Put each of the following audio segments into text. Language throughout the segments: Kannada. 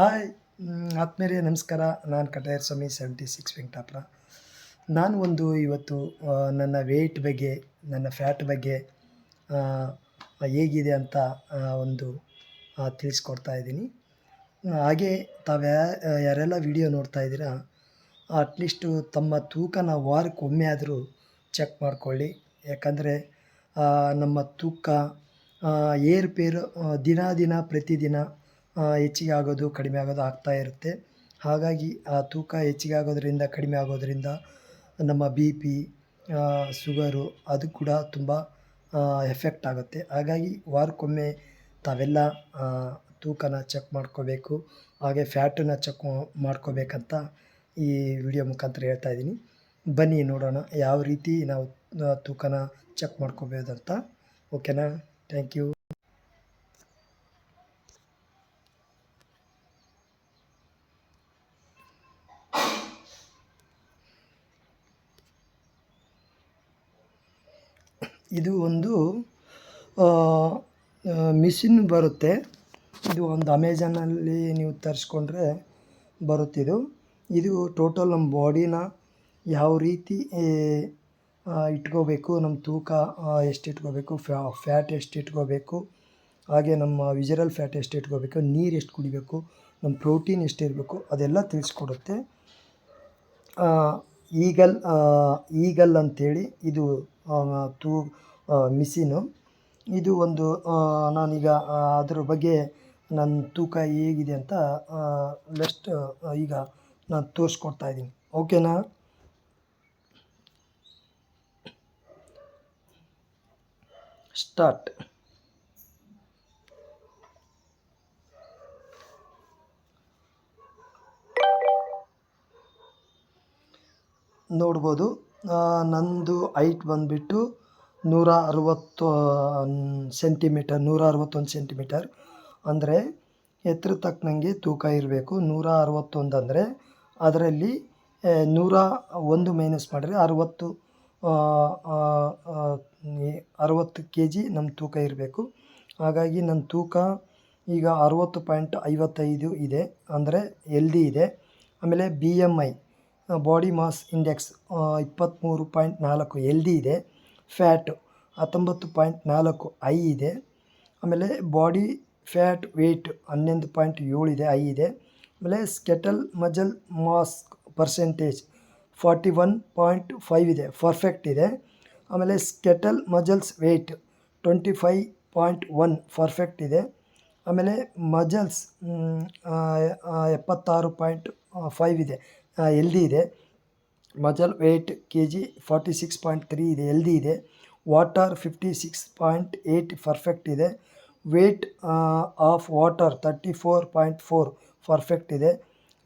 ಹಾಯ್ ಆತ್ಮೀಯರೇ, ನಮಸ್ಕಾರ. ನಾನು ಕಟಾಯರ್ ಸ್ವಾಮಿ ಸೆವೆಂಟಿ ಸಿಕ್ಸ್ ವೆಂಕಟಾಪುರ. ನಾನು ಒಂದು ಇವತ್ತು ನನ್ನ ವೆಯ್ಟ್ ಬಗ್ಗೆ, ನನ್ನ ಫ್ಯಾಟ್ ಬಗ್ಗೆ ಹೇಗಿದೆ ಅಂತ ಒಂದು ತಿಳಿಸ್ಕೊಡ್ತಾ ಇದ್ದೀನಿ. ಹಾಗೆ, ತಾವು ಯಾ, ಯಾರೆಲ್ಲ ವಿಡಿಯೋ ನೋಡ್ತಾ ಇದ್ದೀರಾ ಅಟ್ಲೀಸ್ಟು ತಮ್ಮ ತೂಕನ ವಾರಕ್ಕೆ ಒಮ್ಮೆ ಆದರೂ ಚೆಕ್ ಮಾಡ್ಕೊಳ್ಳಿ. ಯಾಕಂದರೆ ನಮ್ಮ ತೂಕ ಏರುಪೇರು ದಿನ ದಿನ, ಪ್ರತಿದಿನ ಹೆಚ್ಚಿಗೆ ಆಗೋದು ಕಡಿಮೆ ಆಗೋದು ಆಗ್ತಾ ಇರುತ್ತೆ. ಹಾಗಾಗಿ ಆ ತೂಕ ಹೆಚ್ಚಿಗೆ ಆಗೋದರಿಂದ ಕಡಿಮೆ ಆಗೋದರಿಂದ ನಮ್ಮ ಬಿ ಪಿ ಶುಗರು ಅದು ಕೂಡ ತುಂಬ ಎಫೆಕ್ಟ್ ಆಗುತ್ತೆ. ಹಾಗಾಗಿ ವಾರಕ್ಕೊಮ್ಮೆ ತಾವೆಲ್ಲ ತೂಕನ ಚೆಕ್ ಮಾಡ್ಕೋಬೇಕು, ಹಾಗೆ ಫ್ಯಾಟನ್ನು ಚೆಕ್ ಮಾಡ್ಕೋಬೇಕಂತ ಈ ವಿಡಿಯೋ ಮುಖಾಂತರ ಹೇಳ್ತಾ ಇದ್ದೀನಿ. ಬನ್ನಿ ನೋಡೋಣ ಯಾವ ರೀತಿ ನಾವು ತೂಕನ ಚೆಕ್ ಮಾಡ್ಕೋಬೋದಂತ ಓಕೆನಾ? Thank you. ಇದು ಒಂದು ಮಿಷಿನ್ ಬರುತ್ತೆ. ಇದು ಒಂದು ಅಮೆಝಾನಲ್ಲಿ ನೀವು ತರಿಸ್ಕೊಂಡ್ರೆ ಬರುತ್ತಿದು ಇದು. ಟೋಟಲ್ ನಮ್ಮ ಬಾಡಿನ ಯಾವ ರೀತಿ ಇಟ್ಕೋಬೇಕು ನಮ್ಮ ತೂಕ ಎಷ್ಟು ಇಟ್ಕೋಬೇಕು ಫ್ಯಾಟ್ ಎಷ್ಟು ಇಟ್ಕೋಬೇಕು, ಹಾಗೆ ನಮ್ಮ ವಿಜರಲ್ ಫ್ಯಾಟ್ ಎಷ್ಟು ಇಟ್ಕೋಬೇಕು, ನೀರು ಎಷ್ಟು ಕುಡಿಬೇಕು ನಮ್ಮ ಪ್ರೋಟೀನ್ ಎಷ್ಟು ಇರಬೇಕು, ಅದೆಲ್ಲ ತಿಳಿಸ್ಕೊಡುತ್ತೆ. ಈಗಲ್ ಈಗಲ್ ಅಂಥೇಳಿ ಇದು ತೂ ಮಿಷಿನು ಇದು ಒಂದು ನಾನೀಗ ಅದ್ರ ಬಗ್ಗೆ ನನ್ನ ತೂಕ ಹೇಗಿದೆ ಅಂತ ಲೆಸ್ಟ್ ಈಗ ನಾನು ತೋರಿಸ್ಕೊಡ್ತಾ ಇದ್ದೀನಿ. ಓಕೆನಾ ಸ್ಟಾರ್ಟ್ ನೋಡ್ಬೋದು. ಆ, ನಂದು ಹೈಟ್ ಬಂದುಬಿಟ್ಟು ನೂರ ಅರವತ್ತು ಸೆಂಟಿಮೀಟರ್ ನೂರ ಅರವತ್ತೊಂದು ಸೆಂಟಿಮೀಟರ್ ಅಂದರೆ ಎತ್ತರ ತಕ್ಕನಂಗೆ ತೂಕ ಇರಬೇಕು. ನೂರ ಅರವತ್ತೊಂದು ಅಂದರೆ ಅದರಲ್ಲಿ ನೂರ ಒಂದು ಮೈನಸ್ ಮಾಡಿದ್ರೆ ಅರವತ್ತು ಅರವತ್ತು ಕೆ ಜಿ ನಮ್ಮ ತೂಕ ಇರಬೇಕು. ಹಾಗಾಗಿ ನನ್ನ ತೂಕ ಈಗ ಅರವತ್ತು ಪಾಯಿಂಟ್ ಐವತ್ತೈದು ಇದೆ. ಅಂದರೆ ಎಲ್ದಿ ಇದೆ. ಆಮೇಲೆ B M I body mass index ಇಪ್ಪತ್ತ್ಮೂರು ಪಾಯಿಂಟ್ ನಾಲ್ಕು ಎಲ್ ಡಿ ಇದೆ. ಫ್ಯಾಟು ಹತ್ತೊಂಬತ್ತು ಪಾಯಿಂಟ್ ನಾಲ್ಕು ಐ ಇದೆ. ಆಮೇಲೆ ಬಾಡಿ ಫ್ಯಾಟ್ ವೆಯ್ಟ್ ಹನ್ನೊಂದು ಪಾಯಿಂಟ್ ಏಳು ಇದೆ ಐ ಇದೆ. ಆಮೇಲೆ skeletal muscle mass percentage forty one point five ಇದೆ, ಪರ್ಫೆಕ್ಟ್ ಇದೆ. ಆಮೇಲೆ skeletal muscles weight twenty five point one, perfect ಇದೆ. ಆಮೇಲೆ ಮಜಲ್ಸ್ ಎಪ್ಪತ್ತಾರು ಪಾಯಿಂಟ್ ಫೈವ್ ಇದೆ. ಎಲ್ದಿ ಇದೆ. Muscle weight K G forty six point three ಇದೆ ಎಲ್ದಿ ಇದೆ. Water fifty six point eight perfect ಇದೆ. Weight of water thirty four point four perfect ಇದೆ.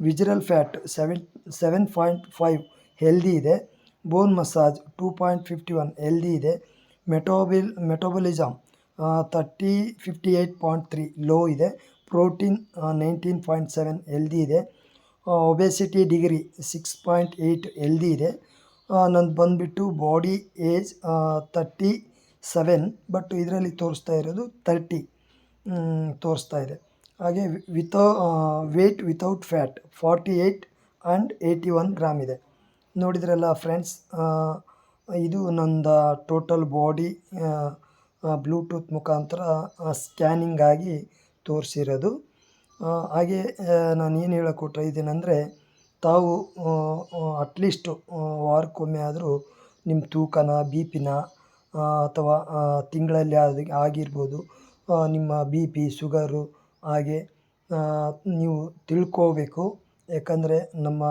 Visceral fat seven seven point five healthy ಇದೆ. Bone mass two point fifty one healthy ಇದೆ. ಮೆಟೋಬಿಲ್ metabolism thirty fifty eight point three low ಇದೆ. Protein nineteen point seven healthy ಇದೆ. Obesity degree six point eight healthy ಇದೆ. ನಂದು ಬಂದುಬಿಟ್ಟು body age thirty seven but ಇದರಲ್ಲಿ ತೋರಿಸ್ತಾ ಇರೋದು ತರ್ಟಿ ತೋರಿಸ್ತಾ ಇದೆ. ಹಾಗೆ ವಿತೌ weight without fat forty eight and eighty one gram ಇದೆ. ನೋಡಿದ್ರಲ್ಲ ಫ್ರೆಂಡ್ಸ್ ಇದು ನಂದು ಟೋಟಲ್ ಬಾಡಿ ಬ್ಲೂಟೂತ್ ಮುಖಾಂತರ ಸ್ಕ್ಯಾನಿಂಗ್ ಆಗಿ ತೋರಿಸಿರೋದು. ಹಾಗೆ ನಾನು ಏನು ಹೇಳಕ್ಕೆ ಹೊರ್ಟ ಇದ್ದೀನಂದರೆ ತಾವು ಅಟ್ಲೀಸ್ಟು ವಾರಕ್ಕೊಮ್ಮೆ ಆದರೂ ನಿಮ್ಮ ತೂಕನ ಬಿ ಪಿನ ಅಥವಾ ತಿಂಗಳಲ್ಲಿ ಆದ, ಆಗಿರ್ಬೋದು ನಿಮ್ಮ ಬಿ ಪಿ ಶುಗರು ಹಾಗೆ ನೀವು ತಿಳ್ಕೋಬೇಕು. ಯಾಕಂದರೆ ನಮ್ಮ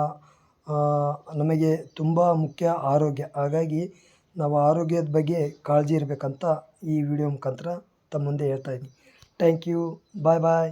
ನಮಗೆ ತುಂಬ ಮುಖ್ಯ ಆರೋಗ್ಯ. ಹಾಗಾಗಿ ನಾವು ಆರೋಗ್ಯದ ಬಗ್ಗೆ ಕಾಳಜಿ ಇರಬೇಕಂತ ಈ ವಿಡಿಯೋ ಮುಖಾಂತರ ತಮ್ಮ ಮುಂದೆ ಹೇಳ್ತಾ ಇದ್ದೀನಿ. Thank you bye bye